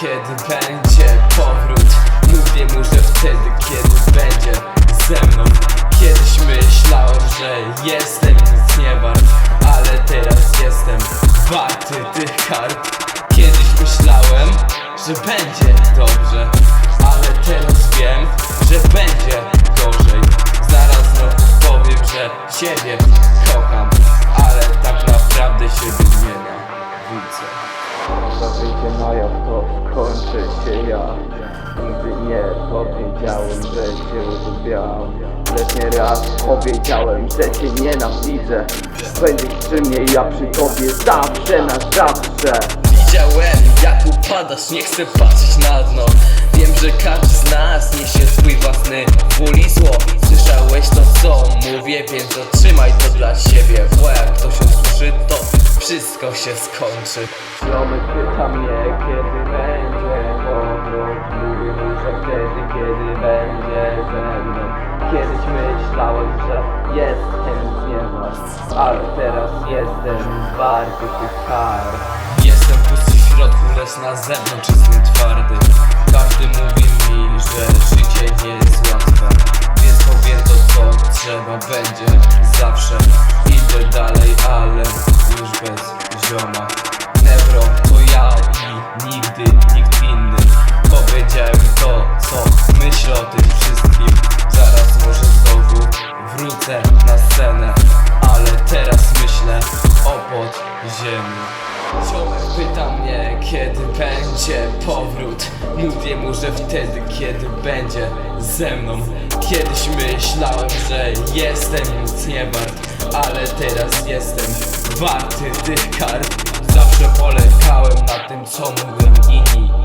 kiedy będzie powrót Mówię mu, że wtedy, kiedy będzie ze mną. Kiedyś myślałem, że jestem nic nie wart Ale teraz jestem warty tych kart. Kiedyś myślałem, że będzie dobrze Ale teraz skończy się ja Nigdy nie powiedziałem, że cię uwielbiam Lecz nie raz powiedziałem, że cię nienawidzę. Będziesz przy mnie, ja przy tobie zawsze na zawsze. Widziałem jak upadasz, nie chcę patrzeć na dno. Wiem, że każdy z nas niesie swój własny ból i zło. Słyszałeś to co mówię, więc otrzymaj to dla siebie. Bo jak ktoś usłyszy to wszystko się skończy. Ziomek pyta mnie, kiedy mu, że wtedy, kiedy będzie ze mną. Kiedyś myślałem, że jestem z nieba Ale teraz jestem warty tych Jestem pusty w środku, lecz na zewnątrz jestem twardy. Każdy mówi mi, że życie nie jest łatwe Więc powiem to co trzeba będzie. Zawsze Idę dalej, ale już bez zioma. Nebro to ja o podziemiu Ziomek pyta mnie, kiedy będzie powrót. Mówię mu, że wtedy, kiedy będzie ze mną. Kiedyś myślałem, że jestem nic nie wart Ale teraz jestem warty tych kart. Zawsze polegałem na tym, co mówią inni